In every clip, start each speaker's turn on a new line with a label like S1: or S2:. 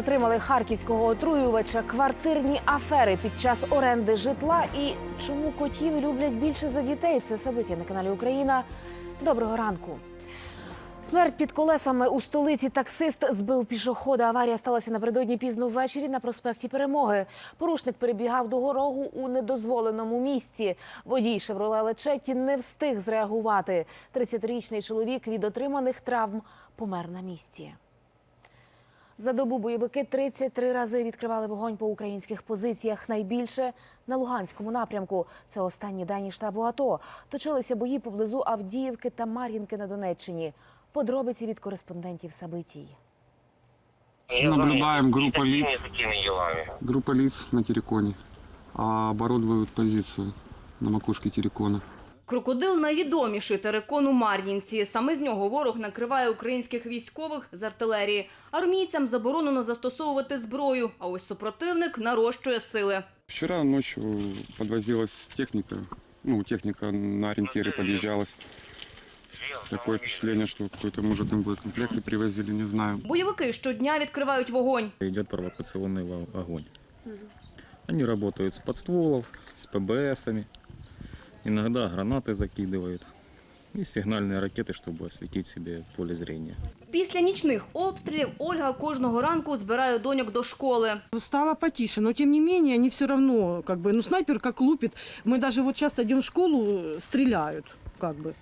S1: затримали харківського отруювача, квартирні афери під час оренди житла і чому котів люблять більше за дітей. Це собиття на каналі Україна. Доброго ранку. Смерть під колесами у столиці таксист збив пішохода. Аварія сталася напередодні пізно ввечері на проспекті Перемоги. Порушник перебігав дорогу у недозволеному місці. Водій «Шевроле Лечетті» не встиг зреагувати. 30-річний чоловік від отриманих травм помер на місці. За добу бойовики 33 рази відкривали вогонь по українських позиціях. Найбільше на Луганському напрямку. Це останні дані штабу АТО. Точилися бої поблизу Авдіївки та Мар'їнки на Донеччині. Подробиці від кореспондентів Сабитій.
S2: Наблюдаем группа лиц,
S3: такими делами.
S2: группа лиц на Тереконе. А оборудуют позицию на макушке Терекона.
S4: Крокодил найвідоміший терекон у Мар'їнці. Саме з нього ворог накриває українських військових з артилерії. Армійцям заборонено застосовувати зброю, а ось супротивник нарощує сили.
S2: Вчера ночью подвозилась техника. Ну, техника на ориентиры подъезжалась. Такое впечатление, что какой-то, может, им боекомплекты привозили, не знаю.
S4: Бойовики щодня відкривають вогонь.
S5: идет провокационный во- огонь. Они работают с подстволов, с ПБСами, иногда гранаты закидывают и сигнальные ракеты, чтобы осветить себе поле зрения.
S4: Після нічних обстрілів Ольга кожного ранку збирає доньок до школи.
S6: Стало потише, но тем не менее они все равно, как бы, ну снайпер как лупит. Мы даже вот часто идем в школу, э, стреляют, как бы.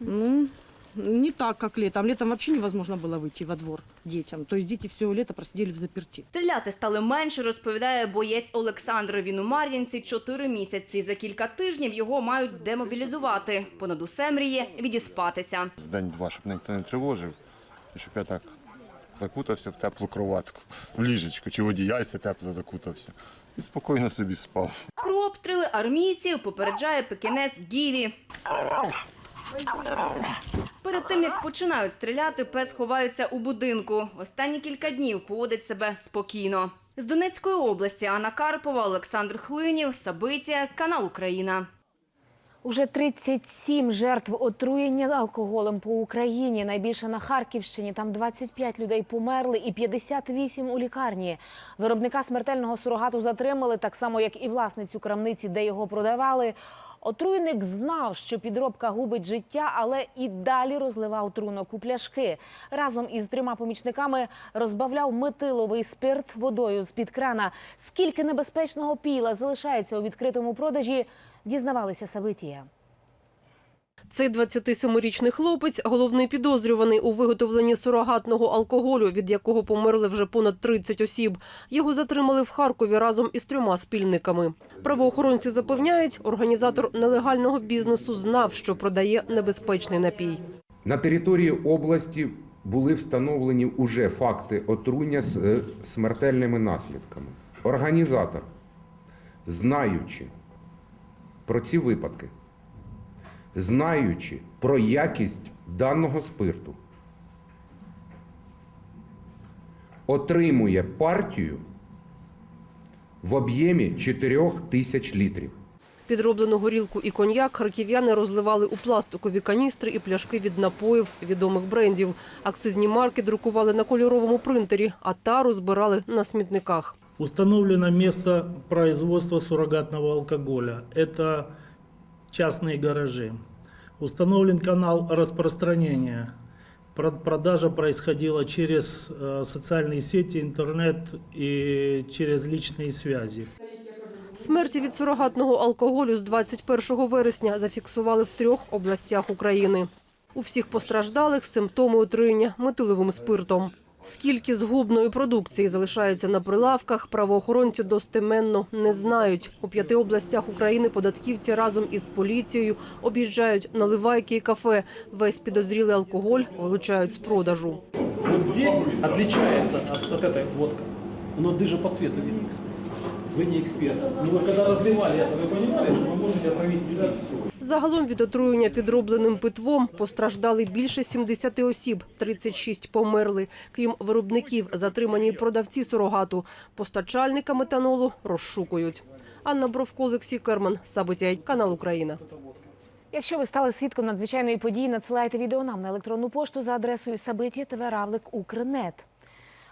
S6: Ну, не так, как летом. Летом вообще невозможно было выйти во двор детям. То есть дети все лето просидели в заперти.
S4: Стріляти стали менше, розповідає боєць Олександр. Він у Мар'їнці чотири місяці. За кілька тижнів його мають демобілізувати. Понад усе мріє відіспатися.
S7: з день-два, щоб ніхто не тривожив, і щоб я так закутався в теплу кроватку, в ліжечку чи в одіяльце тепло закутався. І спокійно собі спав.
S4: Про обстріли армійців попереджає пекінець Гіві. Перед тим як починають стріляти, пес ховається у будинку. Останні кілька днів поводить себе спокійно. З Донецької області Анна Карпова, Олександр Хлинів, Сабиція, канал Україна.
S1: Уже 37 жертв отруєння алкоголем по Україні. Найбільше на Харківщині. Там 25 людей померли і 58 у лікарні. Виробника смертельного сурогату затримали, так само як і власницю крамниці, де його продавали. Отруйник знав, що підробка губить життя, але і далі розливав трунок у пляшки. Разом із трьома помічниками розбавляв метиловий спирт водою з-під крана. Скільки небезпечного піла залишається у відкритому продажі, дізнавалися Сабитія.
S8: Цей 27-річний хлопець – головний підозрюваний у виготовленні сурогатного алкоголю, від якого померли вже понад 30 осіб. Його затримали в Харкові разом із трьома спільниками. Правоохоронці запевняють, організатор нелегального бізнесу знав, що продає небезпечний напій.
S9: На території області були встановлені уже факти отруєння з е, смертельними наслідками. Організатор, знаючи про ці випадки, знаючи про якість даного спирту, отримує партію в об'ємі 4 тисяч літрів.
S8: Підроблену горілку і коньяк харків'яни розливали у пластикові каністри і пляшки від напоїв відомих брендів. Акцизні марки друкували на кольоровому принтері, а тару збирали на смітниках.
S10: Установлено место производства суррогатного алкоголя. Это частные гаражи. Установлен канал распространения. Про- Продажа происходила через э, социальные сети, интернет и через личные связи.
S8: Смерті від сурогатного алкоголю з 21 вересня зафіксували в трьох областях України. У всіх постраждалих симптоми отруєння метиловим спиртом. Скільки згубної продукції залишається на прилавках, правоохоронці достеменно не знають. У п'яти областях України податківці разом із поліцією об'їжджають наливайки і кафе. Весь підозрілий алкоголь вилучають з продажу.
S10: Вот здесь отличается от, от этой водка. Оно даже по цвіту видно Вы не эксперт. Но вы когда разливали это, вы понимали, что вы можете отравить людей?
S8: Загалом від отруєння підробленим питвом постраждали більше 70 осіб, 36 померли. Крім виробників, затримані й продавці сурогату. Постачальника метанолу розшукують. Анна Бровко, Олексій Керман, Сабитяй, канал Україна.
S1: Якщо ви стали свідком надзвичайної події, надсилайте відео нам на електронну пошту за адресою Сабиття ТВ Равлик Укрнет.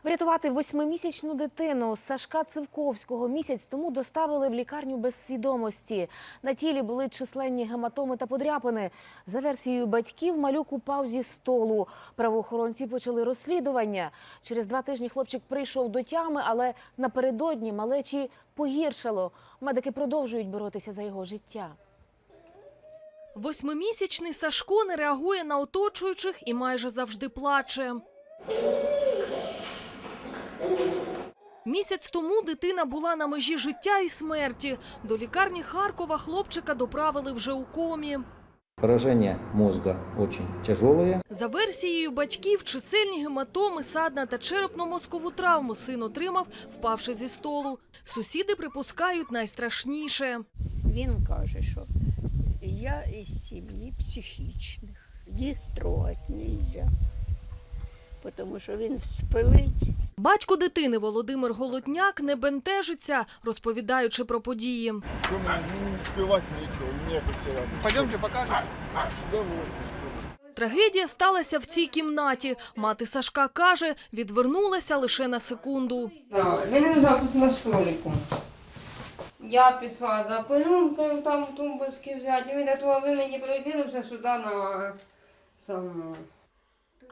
S1: Врятувати восьмимісячну дитину Сашка Цивковського місяць тому доставили в лікарню без свідомості. На тілі були численні гематоми та подряпини. За версією батьків, малюк упав зі столу. Правоохоронці почали розслідування. Через два тижні хлопчик прийшов до тями, але напередодні малечі погіршало. Медики продовжують боротися за його життя.
S11: Восьмимісячний Сашко не реагує на оточуючих і майже завжди плаче. Місяць тому дитина була на межі життя і смерті. До лікарні Харкова хлопчика доправили вже у комі.
S12: Поражение мозга очень тяжелое.
S11: За версією батьків, чисельні гематоми, садна та черепно-мозкову травму син отримав, впавши зі столу. Сусіди припускають найстрашніше.
S13: Він каже, що я із сім'ї психічних, їх трогати не можна, тому що він спилить.
S11: Батько дитини Володимир Голотняк не бентежиться, розповідаючи про події.
S10: Що мені не співати нічого, мені якось все Пойдемте покажете?
S11: Трагедія сталася в цій кімнаті. Мати Сашка каже, відвернулася лише на секунду.
S14: Він лежав тут на столику. Я пішла за пеленкою, там тумбочки взяти. Він до того ви мені прийділися сюди на саму.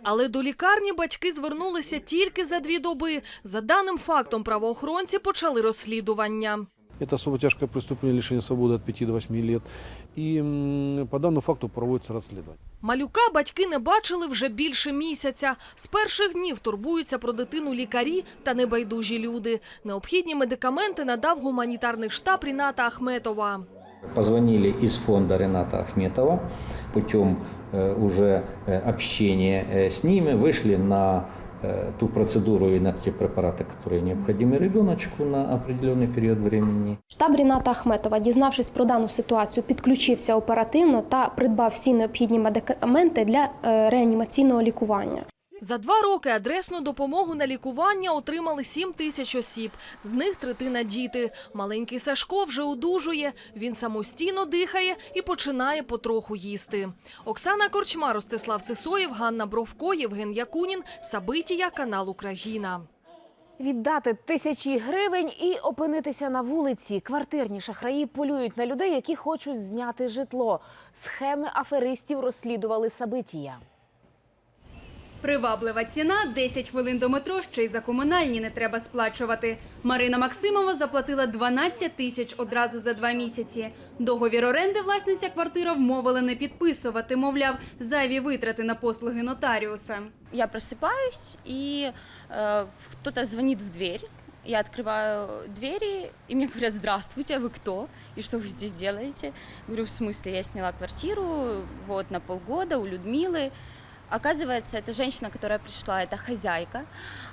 S11: Але до лікарні батьки звернулися тільки за дві доби. За даним фактом, правоохоронці почали розслідування.
S15: Это особо тяжкое преступление лишения свободы от 5 до 8 лет. И м, по данному факту проводится расследование.
S11: Малюка батьки не бачили вже більше місяця. З перших днів турбуються про дитину лікарі та небайдужі люди. Необхідні медикаменти надав гуманітарний штаб Ріната Ахметова.
S12: Позвонили из фонда Рената Ахметова путем э, уже э, общения э, с ними, вышли на э, ту процедуру и на те препараты, которые необходимы ребеночку на определенный период времени.
S16: Штаб Ріната Ахметова, дізнавшись про дану ситуацію, підключився оперативно та придбав всі необхідні медикаменти для е, реанімаційного лікування.
S11: За два роки адресну допомогу на лікування отримали 7 тисяч осіб. З них третина діти. Маленький Сашко вже одужує. Він самостійно дихає і починає потроху їсти. Оксана Корчма, Ростислав Сисоєв, Ганна Бровко, Євген Якунін. Сабитія, канал Україна.
S1: Віддати тисячі гривень і опинитися на вулиці. Квартирні шахраї полюють на людей, які хочуть зняти житло. Схеми аферистів розслідували Сабитія.
S17: Приваблива ціна 10 хвилин до метро, ще й за комунальні не треба сплачувати. Марина Максимова заплатила 12 тисяч одразу за два місяці. Договір оренди власниця квартира вмовила не підписувати, мовляв, зайві витрати на послуги нотаріуса.
S14: Я просыпаюсь, и э, кто-то звонит в дверь. Я открываю двери, и мне говорят, здравствуйте, а вы кто? И что вы здесь делаете? Говорю, в смысле, я сняла квартиру вот на полгода у Людмилы. Оказывается, это женщина, которая пришла, это хозяйка.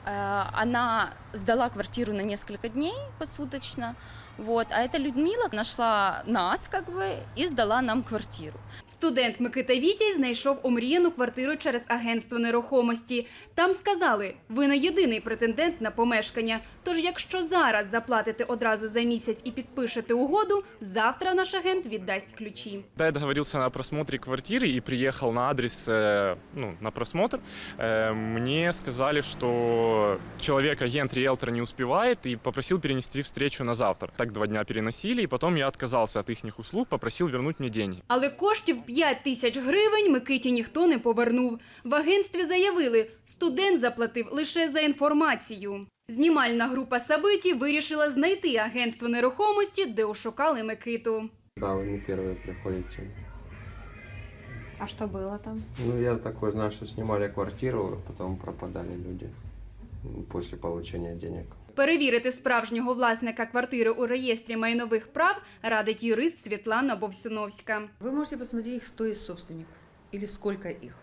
S14: Э, Она сдала квартиру на несколько дней посуточно. Вот. А эта Людмила нашла нас как бы и сдала нам квартиру.
S17: Студент Микита Вітій знайшов омріяну квартиру через агентство нерухомості. Там сказали, ви не єдиний претендент на помешкання. Тож, якщо зараз заплатите одразу за місяць і підпишете угоду, завтра наш агент віддасть ключі.
S15: Когда я договорился на просмотре квартиры и приехал на адрес, э, ну, на просмотр, э, мне сказали, что человек-агент риэлтор не успевает и попросил перенести встречу на завтра. Так два дня переносили, и потом я отказался от их услуг, попросил вернуть мне деньги.
S17: Але коштів 5 тисяч гривень Микиті ніхто не повернув. В агентстві заявили, студент заплатив лише за інформацію. Знімальна група Сабиті вирішила знайти агентство нерухомості, де ошукали Микиту.
S12: Да, вы не первые приходите.
S14: А что было там?
S12: Ну, я такой знаю, что снимали квартиру, потом пропадали люди после получения денег.
S17: Перевірити справжнього власника квартири у реєстрі майнових прав радить юрист Світлана Бовсюновська.
S14: Ви можете посмотреть, хто є собственник или сколько их.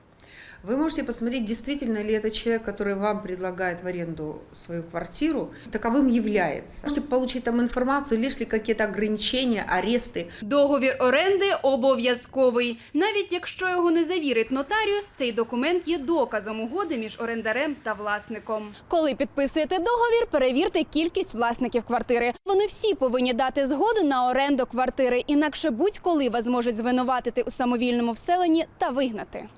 S14: Вы можете посмотреть, действительно ли это человек, который вам предлагает в аренду свою квартиру, таковым является. Можете получить там информацию, лишь ли какие-то ограничения, аресты.
S17: Договір оренди обов'язковий. Навіть якщо його не завірить нотаріус, цей документ є доказом угоди між орендарем та власником.
S16: Коли підписуєте договір, перевірте кількість власників квартири. Вони всі повинні дати згоду на оренду квартири, інакше будь-коли вас можуть звинуватити у самовільному вселенні та вигнати.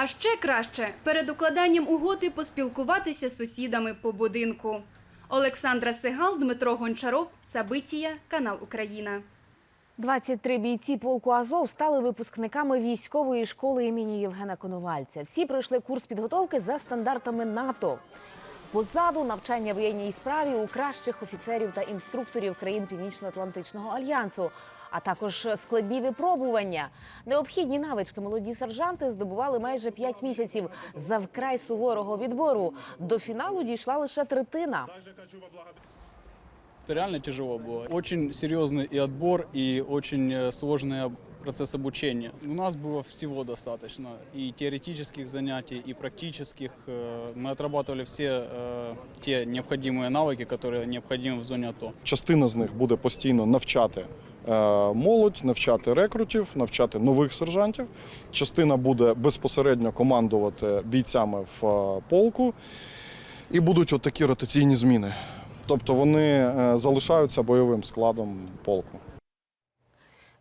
S17: А ще краще перед укладанням угоди поспілкуватися з сусідами по будинку. Олександра Сигал, Дмитро Гончаров, Сабитія, канал Україна.
S1: 23 бійці полку Азов стали випускниками військової школи імені Євгена Коновальця. Всі пройшли курс підготовки за стандартами НАТО. Позаду навчання воєнній справі у кращих офіцерів та інструкторів країн Північно-Атлантичного альянсу, а також складні випробування. Необхідні навички молоді сержанти здобували майже 5 місяців за вкрай суворого відбору. До фіналу дійшла лише третина.
S7: Это реально тяжело было. Очень серьезный и отбор, и очень э, сложный об- процесс обучения. У нас было всего достаточно. И теоретических занятий, и практических. Э, Мы отрабатывали все э, те необходимые навыки, которые необходимы в зоне АТО.
S18: Частина з них буде постійно навчати е, молодь, навчати рекрутів, навчати нових сержантів. Частина буде безпосередньо командувати бійцями в е, полку. І будуть от такі ротаційні зміни. Тобто вони е, залишаються бойовим складом полку.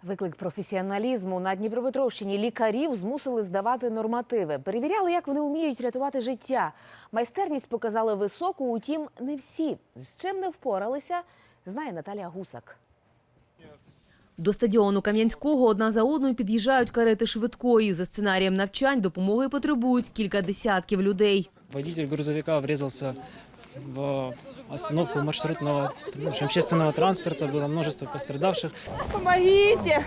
S1: Виклик професіоналізму на Дніпропетровщині лікарів змусили здавати нормативи. Перевіряли, як вони вміють рятувати життя. Майстерність показали високу, утім, не всі. З чим не впоралися, знає Наталія Гусак.
S19: До стадіону Кам'янського одна за одною під'їжджають карети швидкої. За сценарієм навчань допомоги потребують кілька десятків людей.
S20: Водитель грузовика врізався в остановку маршрутного ну, общественного транспорта. Было множество пострадавших.
S19: Помогите!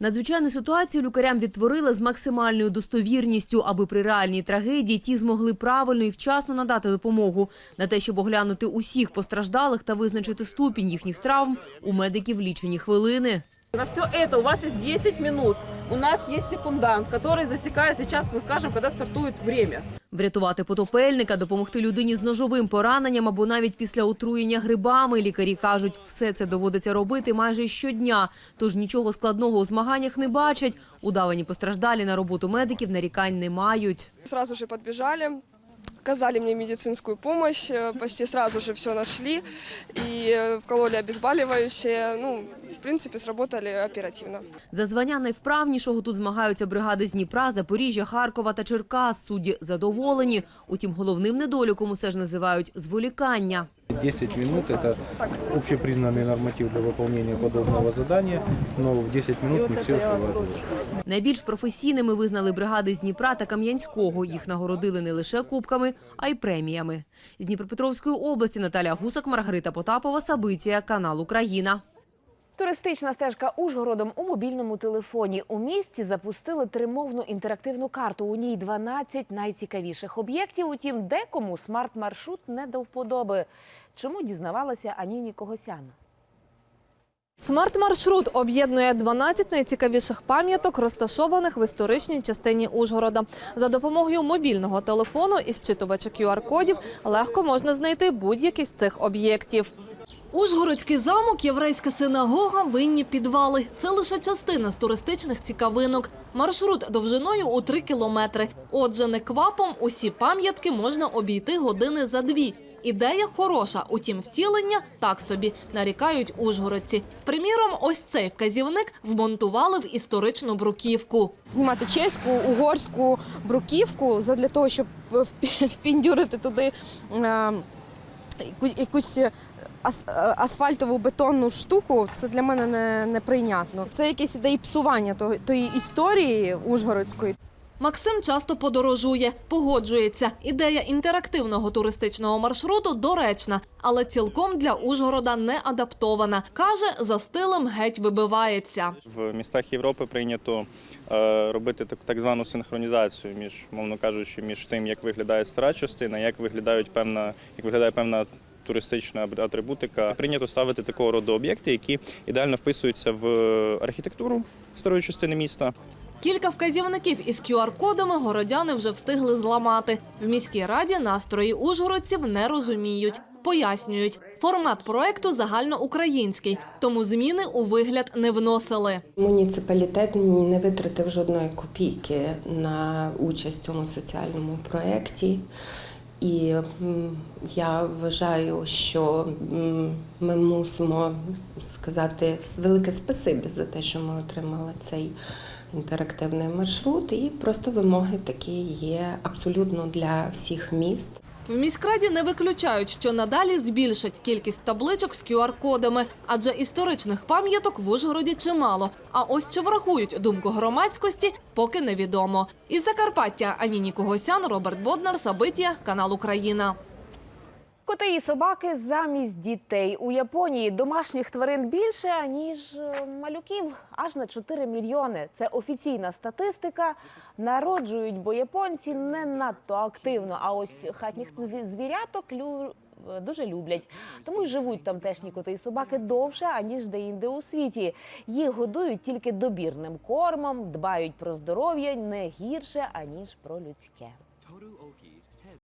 S19: Надзвичайну ситуацію лікарям відтворили з максимальною достовірністю, аби при реальній трагедії ті змогли правильно і вчасно надати допомогу. На те, щоб оглянути усіх постраждалих та визначити ступінь їхніх травм, у медиків лічені хвилини.
S6: На все это у вас есть 10 минут У нас есть секундант, который засекает сейчас, мы скажем, когда стартует время.
S19: Врятувати потопельника, допомогти людині з ножовим пораненням або навіть після отруєння грибами. Лікарі кажуть, все це доводиться робити майже щодня. Тож нічого складного у змаганнях не бачать. Удавані постраждалі на роботу медиків нарікань не мають.
S8: Сразу же подбежали, оказали мне медицинскую помощь, э, почти сразу же все нашли и э, вкололи обезболивающее. Ну, в принципе, сработали оперативно.
S19: За звання найвправнішого тут змагаються бригади з Дніпра, Запоріжжя, Харкова та Черкас. Судді задоволені. Утім, головним недоліком усе ж називають зволікання.
S21: 10 минут – это общепризнанный норматив для выполнения подобного задания, но в 10 минут не все успевают выполнить.
S19: Найбільш професійними визнали бригади з Дніпра та Кам'янського. Їх нагородили не лише кубками, а й преміями. З Дніпропетровської області Наталя Гусак, Маргарита Потапова, Сабиція, канал Україна.
S1: Туристична стежка Ужгородом у мобільному телефоні. У місті запустили тримовну інтерактивну карту. У ній 12 найцікавіших об'єктів. Утім, декому смарт-маршрут не до вподоби. Чому дізнавалася Аніні Когосян?
S16: Смарт-маршрут об'єднує 12 найцікавіших пам'яток, розташованих в історичній частині Ужгорода. За допомогою мобільного телефону і щитувача QR-кодів легко можна знайти будь-який з цих об'єктів.
S22: Ужгородський замок, єврейська синагога, винні підвали. Це лише частина з туристичних цікавинок. Маршрут довжиною у три кілометри. Отже, не квапом усі пам'ятки можна обійти години за дві. Ідея хороша, утім втілення так собі, нарікають ужгородці. Приміром, ось цей вказівник вмонтували в історичну бруківку.
S23: знімати чеську, угорську бруківку для того, щоб впіндюрити туди е, якусь ас- е, асфальтову бетонну штуку, це для мене не, неприйнятно. Це якесь ідеї псування тої історії ужгородської.
S22: Максим часто подорожує, погоджується. Ідея інтерактивного туристичного маршруту доречна, але цілком для Ужгорода не адаптована. Каже, за стилем геть вибивається.
S24: В містах Європи прийнято е, робити так, так звану синхронізацію між, мовно кажучи, між тим, як виглядає стара частина, як виглядають певна, як виглядає певна. Туристична атрибутика прийнято ставити такого роду об'єкти, які ідеально вписуються в архітектуру старої частини міста.
S22: Кілька вказівників із QR-кодами городяни вже встигли зламати. В міській раді настрої ужгородців не розуміють. Пояснюють, формат проекту загальноукраїнський, тому зміни у вигляд не вносили.
S25: Муніципалітет не витратив жодної копійки на участь в цьому соціальному проєкті. І я вважаю, що ми мусимо сказати велике спасибі за те, що ми отримали цей інтерактивний маршрут, і просто вимоги такі є абсолютно для всіх міст.
S22: В міськраді не виключають, що надалі збільшать кількість табличок з QR-кодами, адже історичних пам'яток в Ужгороді чимало. А ось чи врахують думку громадськості, поки невідомо. Із Закарпаття Аніні Когосян, Роберт Боднар, Сабиття, канал Україна.
S26: Коти собаки замість дітей у Японії домашніх тварин більше ніж е, малюків, аж на 4 мільйони. Це офіційна статистика. Народжують, бо японці не надто активно. А ось хатніх звіряток лю... е, дуже люблять. Тому й живуть тамтешні коти і собаки довше, аніж де-інде у світі. Їх годують тільки добірним кормом, дбають про здоров'я не гірше, аніж про людське.